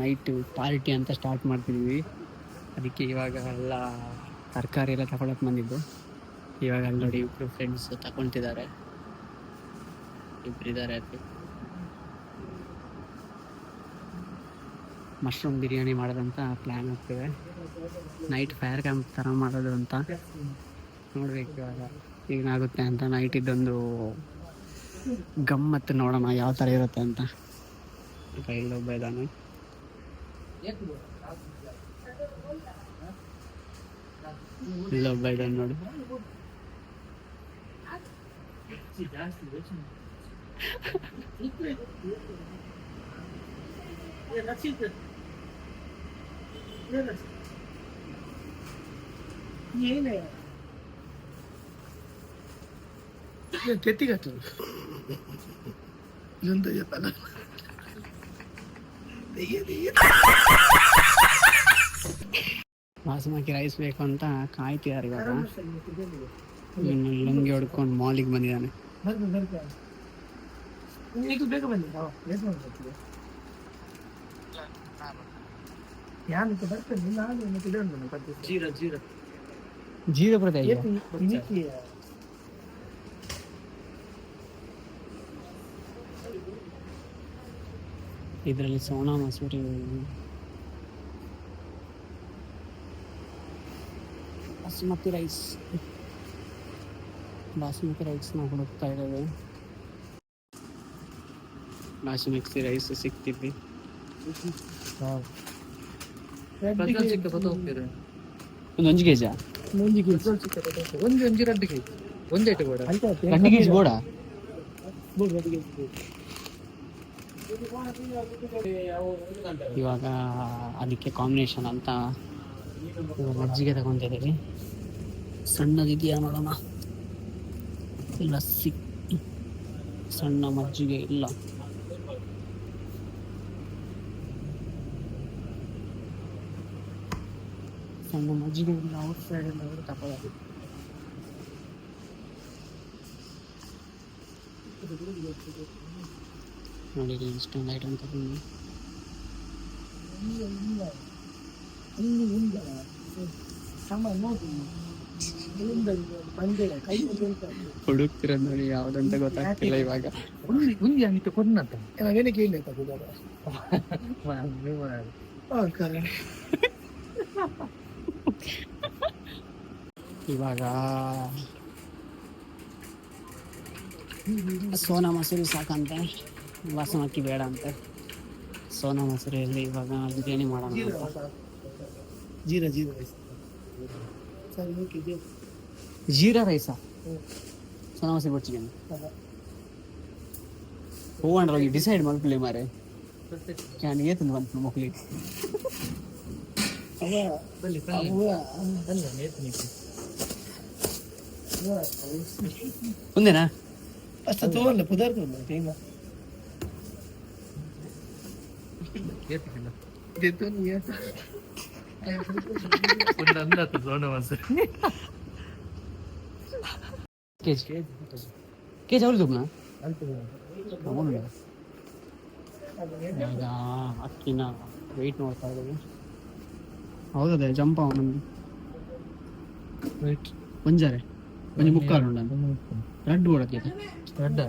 Night party ಅಂತ start ಮಾಡ್ತಿದ್ವಿ. ಅದಕ್ಕೆ ಇವಾಗ ಎಲ್ಲ ತರಕಾರಿ ಎಲ್ಲ ತಗೊಳಕ್ ಬಂದಿದ್ದು. ಇವಾಗ ಅಲ್ಲಿ ನೋಡಿ ಇಬ್ರು ಫ್ರೆಂಡ್ಸ್ ತಗೊಳ್ತಿದ್ದಾರೆ. ಇಬ್ರು ಇದ್ದಾರೆ ಅಲ್ಲಿ. ಮಶ್ರೂಮ್ ಬಿರಿಯಾನಿ ಮಾಡೋದಂತ ಪ್ಲ್ಯಾನ್ ಆಗ್ತಿದೆ. ನೈಟ್ ಫೈರ್ ಕ್ಯಾಂಪ್ ಥರ ಮಾಡೋದು ಅಂತ ನೋಡ್ಬೇಕು ಇವಾಗ ಏನಾಗುತ್ತೆ ಅಂತ. ನೈಟ್ ಇದೊಂದು ಗಮ್ಮತ್ತು ನೋಡೋಣ ಯಾವ ಥರ ಇರುತ್ತೆ ಅಂತ. ಈಗ ಇಲ್ಲೊಬ್ಬ ಇದ್ದಾನೆ అబ్బాయి అన్నాడు గట్టిగా ఇదంతా చెప్పాను ಬಾಸುಮತಿ ರೈಸ್ ಬೇಕು ಅಂತ ಕಾಯ್ತಿದ್ದಾರೆ ಇವಾಗ ಇನ್ನು ಲುಂಗಿ ಹೊಡ್ಕೊಂಡು ಮಾಲಿಗೆ ಬಂದಿದ್ದಾನೆ ಈಗ ಬೇಗ ಬನ್ನಿ ನಾವು ಇದರಲ್ಲಿ ಸೋನಾ ಮಸೂರಿ ಬಾಸುಮತಿ ರೈಸ್ ಬಾಸುಮತಿ ರೈಸ್ನ ಹುಡುಕ್ತಾ ಇದ್ದೇವೆ ಬಾಸುಮತಿ ರೈಸ್ ಸಿಕ್ತಿದ್ವಿ ಒಂದು ಒಂಜಿ ಕೆಜಿ ಒಂದು ಒಂಜಿ ರೆಡ್ ಕೆಜಿ ಒಂದೇ ಬೋಡ ಕೆಜಿ ಬೋಡ ಬೋಡ ರೆಡ್ ಕೆಜಿ ಇವಾಗ ಅದಕ್ಕೆ ಕಾಂಬಿನೇಷನ್ ಅಂತ ಮಜ್ಜಿಗೆ ತಗೊಂತಿದ್ದೀವಿ ಸಣ್ಣದಿದೆಯಾ ನೋಡೋಣ. ಲಸ್ಸಿ ಸಣ್ಣ ಮಜ್ಜಿಗೆ ಇಲ್ಲ. ಸಣ್ಣ ಮಜ್ಜಿಗೆ ಇಲ್ಲ ಔಟ್ ಸೈಡ್ ಎಲ್ಲ ಅವರು ತಗೊಳ್ಳೋದು. ನೋಡಿ ಇಷ್ಟೊಂದು ಐಟಮ್ ತಗೊಂಡು ಹುಡುಕ್ತಿರೋದು ನೋಡಿ ಯಾವ್ದಂತ ಗೊತ್ತಾಗ್ತಿಲ್ಲ ಇವಾಗ. ಉಂದಿ ಅಂತ ಕೊನ್ನಂತ ನಾವೇನೇ ಕೇಳಿ ಇವಾಗ ಸೋನಾ ಮಸೂರಿ ಸಾಕಂತೆ. ಬಾಸುಮತಿ ಬೇಡ ಅಂತ ಸೋನಾ ಮಸೂರಿಯಲ್ಲಿ ಇವಾಗ ಬಿರಿಯಾನಿ ಮಾಡೋಣ ಜೀರಾ ಜೀರಾ ರೈಸ್ ಜೀರಾ. ರೈಸಾ ಸೋನಾ ಮಸೂರಿ ಚಿಕನ್ ಹೋಗೋಣ ಹೋಗಿ ಡಿಸೈಡ್ ಮಾಡ್ಕೊಳ್ಳಿ ಮಾರೆ. ಕ್ಯಾನ್ ಏತಂದು ಬಂತು ಮಕ್ಕಳಿಗೆ ಒಂದೇನಾ? ಅಷ್ಟು ತೋರ್ಲ ಪದಾರ್ಥ ಕೇಜ್. ಅವ್ರದ್ದು ಅಕ್ಕಿನ ವೆಯ್ಟ್ ನೋಡ್ತಾ ಇದ್ದೀವಿ. ಹೌದದೆ ಜಂಪ್ ಅವನೊಂದು ವೆಯ್ಟ್ ಒಂಜಾರೆ? ಮುಕ್ಕಾಲು ಉಂಟು ರೆಡ್ ಬೋರ್ಡ್ ಹಾಕಿದೆ ರೆಡ್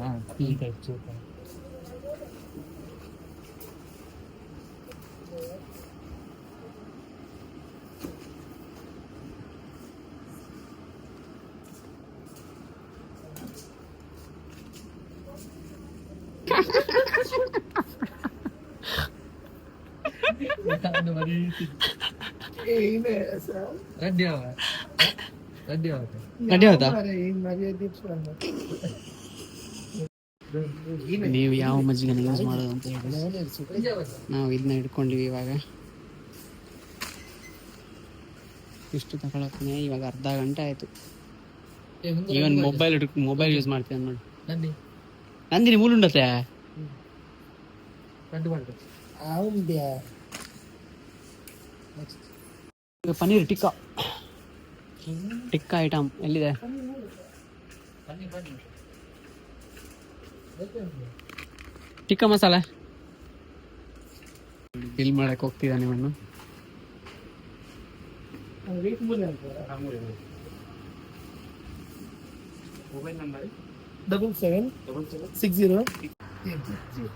ಆಯ್ತಾ ನೀವು ಯಾವ ಮಜ್ಜಿಗೆ ಯೂಸ್ ಮಾಡೋದು ಅಂತ ಹೇಳಿ. ನಾವು ಇದನ್ನ ಇಟ್ಕೊಂಡಿವಿ ಇವಾಗ. ಇಷ್ಟು ತಗೊಳಕ್ಕೆ ಇವಾಗ ಅರ್ಧ ಗಂಟೆ ಆಯ್ತು. ಈವನ್ ಮೊಬೈಲ್ ಹಿಡ್ಕ ಮೊಬೈಲ್ ಯೂಸ್ ಮಾಡ್ತೀನಿ ನೋಡಿ. ನಂದಿ. ನಂದಿನಿ ಮೂಲುಂಡತೆ ಕಂಡು ಮಾಡಿ ಇದು ಪನ್ನೀರ್ ಟಿಕ್ಕಾ. ಟಿಕ್ಕಾ ಐಟಮ್ ಎಲ್ಲಿದೆ? ಟಿಕ್ಕ ಮಸಾಲೆ. ಬಿಲ್ ಮಾಡಕ್ಕೆ ಹೋಗ್ತಿದ್ದಾನೆ ಇವನು double seven six zero zero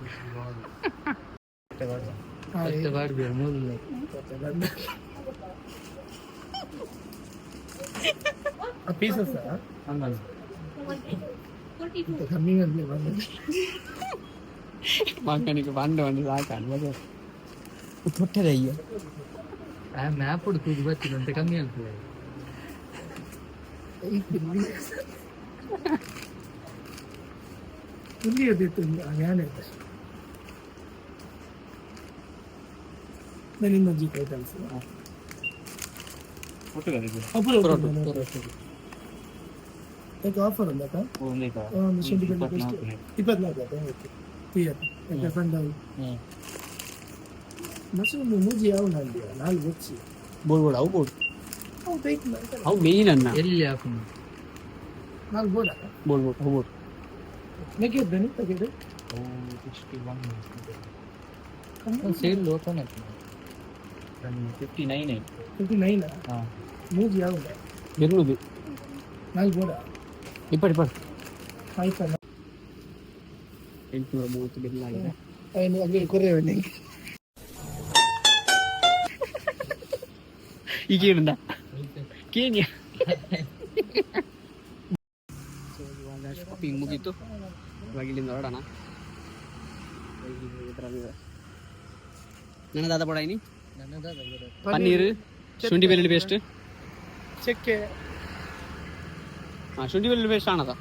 pieces கம்மியாக இருக்கு வந்து மக்கனுக்கு பண்ட வந்து சாக்கான் போது தொட்டது ஐயா மேப் எடுத்து இருபத்தி ரெண்டு கம்மியாக இருக்குது ഞാനേ നനിമജി കൈ തലസ് ആ ಜೀಪ ಕಲಿಸಿ ಯಾಕೆ ಆಫರ್ ಅಲ್ಲ ಅಕ್ಕ? ಒಂದು ಶುಂಠಿ ಬೆಳ್ಳುಳ್ಳಿ ಎಷ್ಟು? ಇಪ್ಪತ್ನಾಲ್ಕು ಆಯ್ತಾ? ಓಕೆ. ಫ್ರೀ ಆಯ್ತಾ? ಯಾಕೆ ಫ್ರೆಂಡ್ ಅವ್ರು? ಮಸೂರು ಮೂಜಿ ಯಾವ ನಾಲ್ಕು ನಾಲ್ಕು వచ్చి ಬೋಳ್ಬೋಡು ಅವು ಬೋಡು ಅವು ಬೇಕು ಅಂತ ಅವು ಮೇಯ್ನ್ ಅನ್ನ ಎಲ್ಲಿ ಹಾಕೊಂಡು ನಾಲ್ಕು ಬೋಡ ಬೋಳ್ಬೋಡು ಅವು ಬೋಡು ನೆಗೆದ್ದನಿ ತೆಗೆದು ಸೇಲ್ ಓಪನ್ ಆಗ್ತದೆ ಫಿಫ್ಟಿ ನೈನ್ ಫಿಫ್ಟಿ ನೈನ್ ಹಾಂ ಮೂಜಿ ಯಾವ ಇರ್ನೂದು ನಾಲ್ಕು ಬೋಡ ಇಪ್ಪತ್ತು ಇಪ್ಪತ್ತು ಆಯ್ತಾ ಎಂಟುನೂರ ಮೂವತ್ತು ಬಿಲ್ ಆಗಿದೆ ಏನು ಅಲ್ಲಿ ಕೊರೆಯವೇ ಈಗ ಏನಂದ ಕೇನ್ಯ ಸೊ ಇವಾಗ ಶಾಪಿಂಗ್ ಮುಗೀತು ಇವಾಗ ಇಲ್ಲಿಂದ ಹೊರಡೋಣ ನನ್ನದಾದ ಬಡ ಇನಿ ಪನ್ನೀರ್ ಶುಂಠಿ ಬೆಳ್ಳುಳ್ಳಿ ಪೇಸ್ಟ್ ಚಕ್ಕೆ ಹಾಂ ಶುಂಠಿ ಬೆಳ್ಳುಳ್ಳಿ ಪೇಸ್ಟ್ ಇದು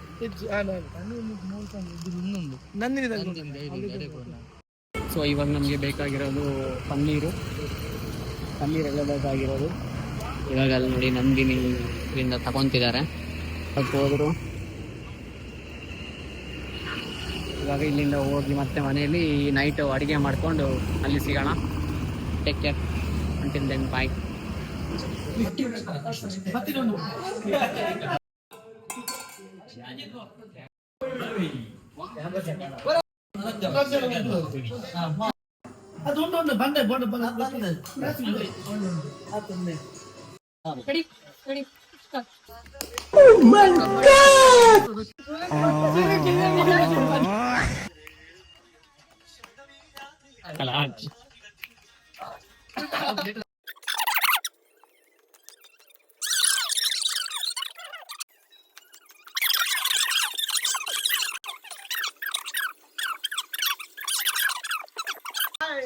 ಸೊ ಇವಾಗ ನಮಗೆ ಬೇಕಾಗಿರೋದು ಪನ್ನೀರು. ಪನ್ನೀರ್ ಎಲ್ಲ ಬೇಕಾಗಿರೋದು ಇವಾಗ ಅಲ್ಲಿ ನೋಡಿ ನಂದಿನಿ ಇಲ್ಲಿಂದ ತಗೊಂತಿದ್ದಾರೆ. ಅದಕ್ಕೆ ಹೋದರು. ಇವಾಗ ಇಲ್ಲಿಂದ ಹೋಗಿ ಮತ್ತೆ ಮನೆಯಲ್ಲಿ ನೈಟ್ ಅಡುಗೆ ಮಾಡಿಕೊಂಡು ಅಲ್ಲಿ ಸಿಗೋಣ. Take care until then bye ಅದು ಉಂಟು ಉಂಟು ಬಂಡೆ ಬೋಡ ಬಂಡೆ ಅಲ್ಲ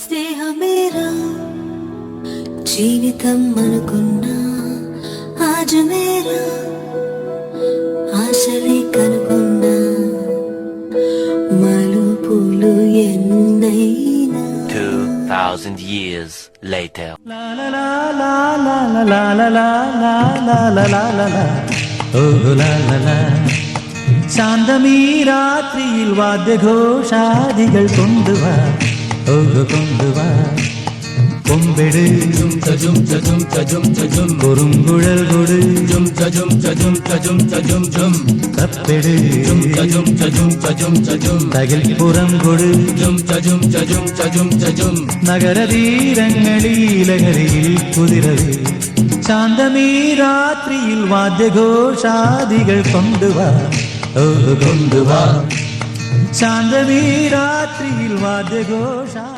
స్నేహమేరా జీవితం అనుకున్నా ఆజు మేరా ఆశలే కనుకున్నా మలుపులు ఎన్నైనా 2000 years later la la la la la la la la la la la la la la oh la la la ശാന്തമീ രാത്രിയിൽ വാദ്യഘോഷാദികൾ കൊണ്ടുവാ ഓഹ് കൊണ്ടുവാ കൊമ്പെട് കുറുങ്കുഴൽ കൊട് തപ്പെട് തകിൽപ്പുറം കൊട് നഗരതീരങ്ങളിലഹരിയിൽ കുതിരവേ ശാന്തമീ രാത്രിയിൽ വാദ്യഘോഷാദികൾ കൊണ്ടുവാ ഓ കൊണ്ടുവാ. ശാന്തമീ രാത്രിയിൽ വാദ്യഘോഷാ